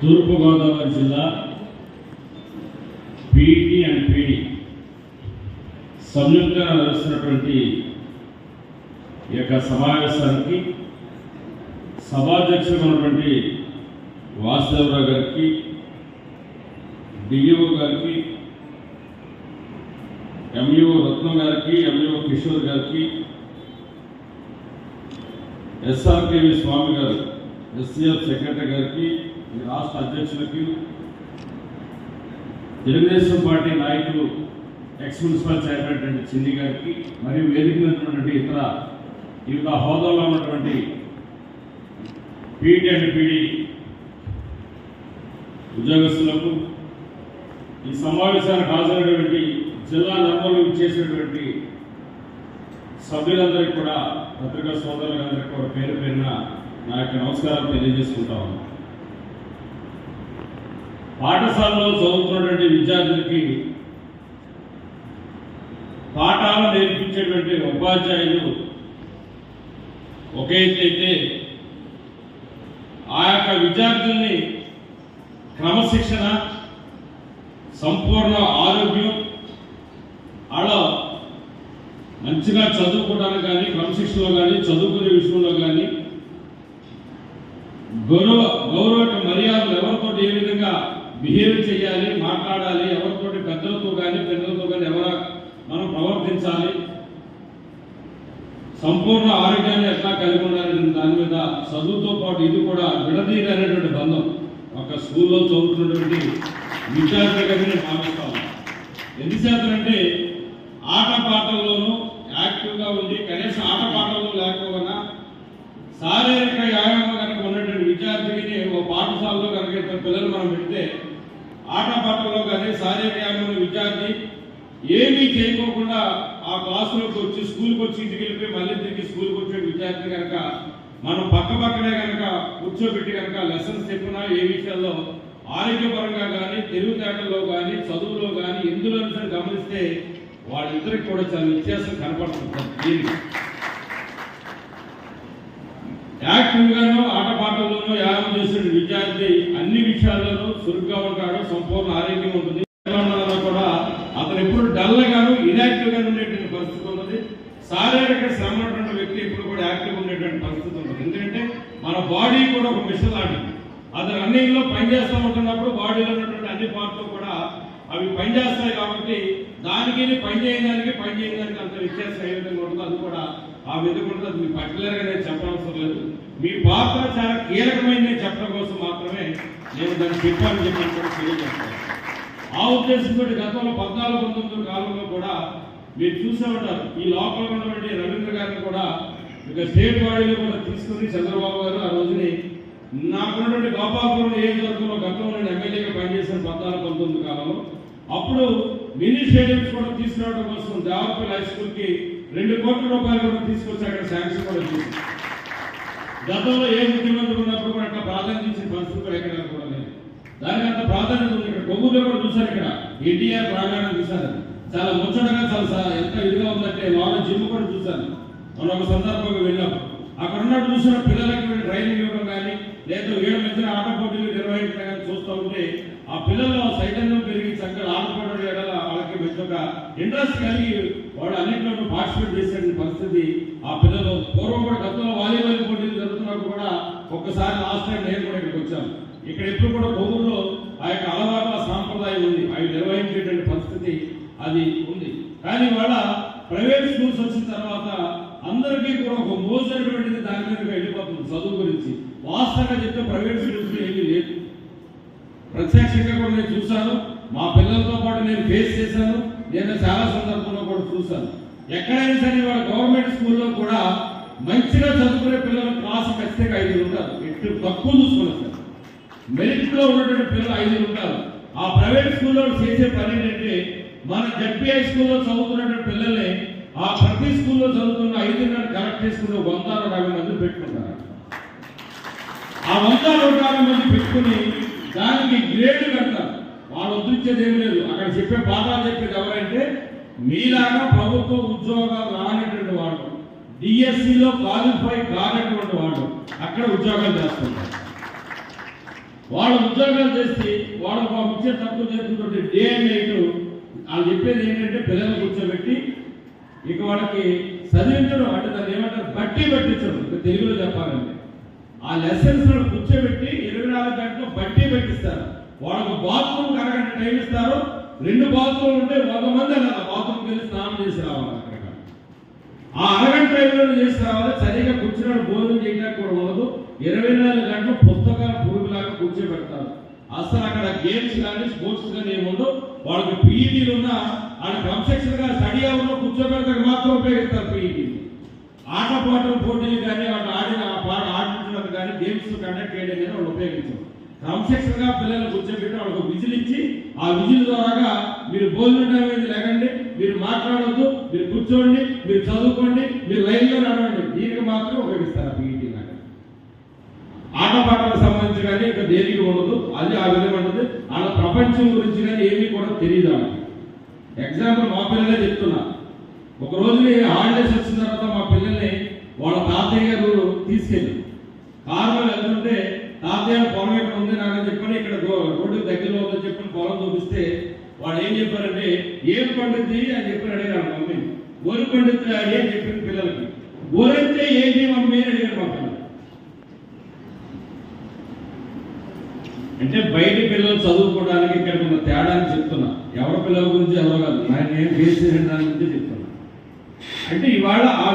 తూర్పుగోదావరి జిల్లా PT and PD సంయుక్తంగా నడుస్తున్నటువంటి ఈ యొక్క సమావేశానికి సభాధ్యక్షుడు ఉన్నటువంటి వాసుదేవరావు గారికి డిఈఓ గారికి ఎంఈఓ రత్నం గారికి ఎంఈఓ కిషోర్ గారికి ఎస్ఆర్కేవి స్వామి గారు ఎస్సీఎఫ్ సెక్రటరీ గారికి ఈ రాష్ట్ర అధ్యక్షులకి తెలుగుదేశం పార్టీ నాయకులు ఎక్స్ మున్సిపల్ చైర్మన్ అయినటువంటి చిన్ని గారికి మరియు వేదిక మీద ఉన్నటువంటి ఇతర హోదాలో ఉన్నటువంటి పీటీ అండ్ పీడీ ఉద్యోగస్తులకు ఈ సమావేశానికి హాజరైనటువంటి జిల్లా నర్మలు ఇచ్చేసినటువంటి సభ్యులందరికీ కూడా పత్రికా సోదరులందరికీ కూడా పేరు పేరున నా యొక్క నమస్కారాలు తెలియజేసుకుంటా ఉన్నాను. పాఠశాలలో చదువుతున్నటువంటి విద్యార్థులకి పాఠాలు నేర్పించేటువంటి ఉపాధ్యాయులు ఒకైతే ఆ యొక్క విద్యార్థుల్ని క్రమశిక్షణ సంపూర్ణ ఆరోగ్యం అలా మంచిగా చదువుకోవడానికి కానీ క్రమశిక్షణలో కానీ చదువుకునే విషయంలో కానీ గౌరవ గౌరవ మర్యాదలు ఎవరితో ఏ విధంగా బిహేవ్ చేయాలి మాట్లాడాలి ఎవరితోటి పెద్దలతో కానీ పిల్లలతో కానీ ఎవర మనం ప్రవర్తించాలి. సంపూర్ణ ఆరోగ్యాన్ని ఎట్లా కలిగి ఉండాలనే దాని మీద చదువుతో పాటు ఇది కూడా విడదీయలేనటువంటి బంధం. ఒక స్కూల్లో చదువుతున్నటువంటి విద్యార్థులుగా నేను భావిస్తాను అంటే ఆట పాటల్లోనూ యాక్టివ్గా ఉండి కనీసం ఆట పాటల్లో లేకపోయినా శారీరక వ్యాయామం కనుక ఉన్నటువంటి విద్యార్థికి ఓ పాఠశాలలో కనుక ఇద్దరు పిల్లలు మనం పెడితే ఆట పాటల్లో విద్యార్థి ఏమీ చేయకోకుండా ఆ క్లాసులోకి వచ్చి స్కూల్కి వచ్చి ఇంటికి వెళ్ళిపోయి మళ్ళీ తిరిగి స్కూల్కి వచ్చే విద్యార్థి కనుక మనం పక్క పక్కనే కనుక కూర్చోబెట్టి కనుక లెసన్స్ చెప్పినా ఏ విషయాల్లో ఆరోగ్యపరంగా కానీ తెలివితేటల్లో కానీ చదువులో కానీ ఎందులో సరే గమనిస్తే వాళ్ళిద్దరికి కూడా చాలా వ్యత్యాసం కనపడుతుంది. దీనికి యాక్టివ్గాను ఆటపాటల్లోనూ వ్యాయామం చేసిన విద్యార్థి అన్ని విషయాల్లోనూ చురుగ్గా ఉంటాడు సంపూర్ణ ఆరోగ్యం ఉంటుంది తెలంగాణలో కూడా అతను ఎప్పుడు డల్ గాను ఇన్యాక్టివ్గా ఉండేటువంటి పరిస్థితి ఉన్నది. శారీరక శ్రమ ఉన్నటువంటి వ్యక్తి ఇప్పుడు కూడా యాక్టివ్ ఉండేటువంటి పరిస్థితి ఉంటుంది ఎందుకంటే మన బాడీ కూడా ఒక మిషన్ లాంటిది. అది రన్నింగ్లో పనిచేస్తూ ఉంటున్నప్పుడు బాడీలో ఉన్నటువంటి అన్ని పార్ట్లు కూడా అవి పనిచేస్తాయి కాబట్టి దానికి పని చేయడానికి పని చేయడానికి అంత వ్యత్యాసం ఏ విధంగా ఉంటుందో అది కూడా ఆ విధంగా ఉంటుంది అది మీకు పర్టికులర్గా నేను చెప్పనవసరం లేదు. మీ పాత్ర చాలా కీలకమైనది చెప్పడం కోసం మాత్రమే నేను దాన్ని చెప్పాలని చెప్పి కూడా తెలియజేస్తాను. ఆ ఉద్దేశంతో గతంలో పద్నాలుగు పంతొమ్మిది కాలంలో కూడా మీరు చూసే ఉంటారు. ఈ లోపల ఉన్నటువంటి రవీంద్ర గారిని కూడా ఇక స్టేట్ బాడీలో కూడా తీసుకుని చంద్రబాబు గారు ఆ రోజుని నాకున్నటువంటి గోపాలపురం నియోజకవర్గంలో గతంలో నేను ఎమ్మెల్యేగా పనిచేసిన పద్నాలుగు పంతొమ్మిది కాలంలో అప్పుడు మినీ స్టేడియంస్ కూడా తీసుకురావడం కోసం దేవపల్లి హై స్కూల్కి రెండు కోట్ల రూపాయలు కూడా తీసుకొచ్చి అక్కడ శాంక్షన్ కూడా చేసింది గతంలో ఏ ముఖ్యమంత్రి ఉన్నప్పుడు కూడా అట్లా ప్రాధాన్యత ఇచ్చిన పరిస్థితి కూడా ఎక్కడ కూడా లేదు. దానికి అంత ప్రాధాన్యత ఉంది. ఇక్కడ కొవ్వూరులో కూడా చూశారు ఇక్కడ. ఎన్టీఆర్ ప్రాంగణం చూశారు. చాలా ముచ్చటగా చాలా సార్ ఎంత ఇదిగా ఉందంటే వాళ్ళ జిమ్ కూడా చూశాను. మనం ఒక సందర్భంగా వెళ్ళాము అక్కడ ఉన్నట్టు చూసిన పిల్లలకి ట్రైనింగ్ ఇవ్వడం కానీ లేదా ఏడు మధ్యన ఆట పోటీలు నిర్వహించడం కానీ చూస్తూ ఉంటే ఆ పిల్లల్లో చైతన్యం పెరిగి చక్కగా ఆడుకోవడం ఎడల వాళ్ళకి మంచి ఒక ఇంట్రెస్ట్ కలిగి వాళ్ళు అన్నింటిలో పార్టిసిపేట్ చేసే పరిస్థితి ఆ పిల్లలు పూర్వం కూడా గతంలో వాలీబాల్ పోటీలు జరుగుతున్నప్పుడు కూడా ఒక్కసారి లాస్ట్ టైం నేను కూడా ఇక్కడికి వచ్చాను. ఇక్కడ ఎప్పుడు కూడా కొవ్వూరులో అది ఉంది. కానీ వాళ్ళ ప్రైవేట్ స్కూల్స్ వచ్చిన తర్వాత అందరికీ కూడా ఒక మోసైనటువంటిది దాని మీద వెళ్ళిపోతుంది చదువు గురించి. వాస్తవంగా చెప్తే ప్రైవేట్ స్కూల్స్ ఏమీ లేదు. ప్రత్యక్షంగా కూడా నేను చూశాను. మా పిల్లలతో పాటు నేను ఫేస్ చేశాను. నేను చాలా సందర్భంలో కూడా చూశాను. ఎక్కడైనా సరే వాళ్ళ గవర్నమెంట్ స్కూల్లో కూడా మంచిగా చదువుకునే పిల్లలు క్లాస్ ఖచ్చితంగా ఐదుగురు ఉంటారు. ఎటు తక్కువ చూసుకున్నారు సార్ మెరిట్లో ఉన్నటువంటి పిల్లలు ఐదుగురు ఉంటారు. ఆ ప్రైవేట్ స్కూల్లో చేసే పని ఏంటంటే మన జడ్పీఐ స్కూల్లో చదువుతున్నటువంటి పిల్లల్ని ఆ ప్రతి స్కూల్లో చదువుతున్న ఐదున్నర కలెక్ట్ చేసుకుని వంద అరవై మంది పెట్టుకుంటారు. ఆ వంద అరవై మంది పెట్టుకుని దానికి గ్రేడ్ కడతారు. వాళ్ళు ఉద్ధరించేది ఏం లేదు. అక్కడ చెప్పే పాఠాలు చెప్పేది ఎవరంటే మీలాగా ప్రభుత్వ ఉద్యోగాలు రానటువంటి వాళ్ళు డిఎస్సిలో క్వాలిఫై కానటువంటి వాళ్ళు అక్కడ ఉద్యోగాలు చేస్తుంటారు. వాళ్ళు ఉద్యోగాలు చేసి వాళ్ళు ఇచ్చే తక్కువ చేసినటువంటి డే అండ్ నైట్ వాళ్ళు చెప్పేది ఏంటంటే పిల్లలు కూర్చోబెట్టి ఇక వాళ్ళకి చదివించడం అంటే దాన్ని ఏమంటారు? బట్టి పట్టించడం. ఇక తెలుగులో చెప్పాలంటే. ఆ లెసన్స్ కూర్చోబెట్టి ఇరవై నాలుగు గంటలు బట్టి పెట్టిస్తారు. వాళ్ళకు బాత్రూమ్ అరగంట టైం ఇస్తారు. రెండు బాత్రూమ్ ఉంటే వంద మంది అలా బాత్రూమ్కి వెళ్ళి స్నానం చేసి రావాలి అక్కడ ఆ అరగంట టైంలో చేసి రావాలి. సరిగా కూర్చున్నాడు భోజనం చేయడానికి కూడా ఉండదు. ఇరవై నాలుగు గంటలు పుస్తకాలు పురుగులాగా కూర్చోబెడతారు. అసలు అక్కడ గేమ్స్ కానీ స్పోర్ట్స్ కానీ ఏముందో వాళ్ళకి పీఈటీలు ఉన్నా వాళ్ళ క్రమశిక్షణ గా స్టడీ అవర్లో కూర్చోబెడతానికి మాత్రం ఉపయోగిస్తారు పీఈటీ ఆట పాటలు పోటీలు కానీ వాళ్ళు ఆడిన పాట ఆడించడానికి కానీ గేమ్స్ కండక్ట్ చేయడం కానీ వాళ్ళు ఉపయోగించారు. క్రమశిక్షణగా పిల్లల్ని కూర్చోబెట్టి వాళ్ళకు విజిల్ ఇచ్చి ఆ విజిల్ ద్వారాగా మీరు భోజనం అనేది లేకండి మీరు మాట్లాడొద్దు మీరు కూర్చోండి మీరు చదువుకోండి మీరు లైన్లో నడవండి. దీనికి మాత్రం ఉపయోగిస్తారు ఆటపాటలకు సంబంధించి కానీ ఇంకా దేనికి ఉండదు అది ఆ విధంగా ఉంటుంది. వాళ్ళ ప్రపంచం గురించి కానీ ఏమీ కూడా తెలియదు వాళ్ళకి ఎగ్జాంపుల్ మా పిల్లలే చెప్తున్నా. ఒక రోజు హాలిడేస్ వచ్చిన తర్వాత మా పిల్లల్ని వాళ్ళ తాతయ్య గారు తీసుకెళ్ళి కారులో వెళ్తుంటే తాతయ్య పొలం ఇక్కడ ఉంది? నాకని చెప్పని ఇక్కడ రోడ్డు దగ్గరలో ఉందని చెప్పని పొలం చూపిస్తే వాళ్ళు ఏం చెప్పారంటే ఏం పండుద్ది? అని చెప్పి అడిగారు మమ్మీ గోరు పండుద్ది అని అని చెప్పింది పిల్లలకి. గోరంటే ఏంటి? మమ్మీ అని అడిగారు మా పిల్లలు అంటే బయట పిల్లలు చదువుకోవడానికి ఇక్కడ ఉన్న అని చెప్తున్నా. ఎవరి పిల్లల గురించి ఎవరో కాదు ఆయన ఏం ఫేస్ దాని గురించి చెప్తున్నా. అంటే ఇవాళ ఆ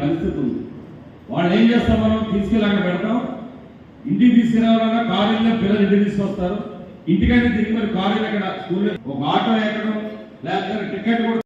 పరిస్థితి ఉంది. వాళ్ళు ఏం చేస్తాం మనం? తీసుకెళ్ళి అక్కడ పెడతాం. ఇంటికి తీసుకురావాలన్నా కారు వెళ్ళినా పిల్లలు ఇంటికి తీసుకొస్తారు. ఇంటికైనా తిరిగి మరి కారు వెళ్ళి అక్కడ స్కూల్ ఒక ఆటో ఎక్కడం లేకపోతే టికెట్ కూడా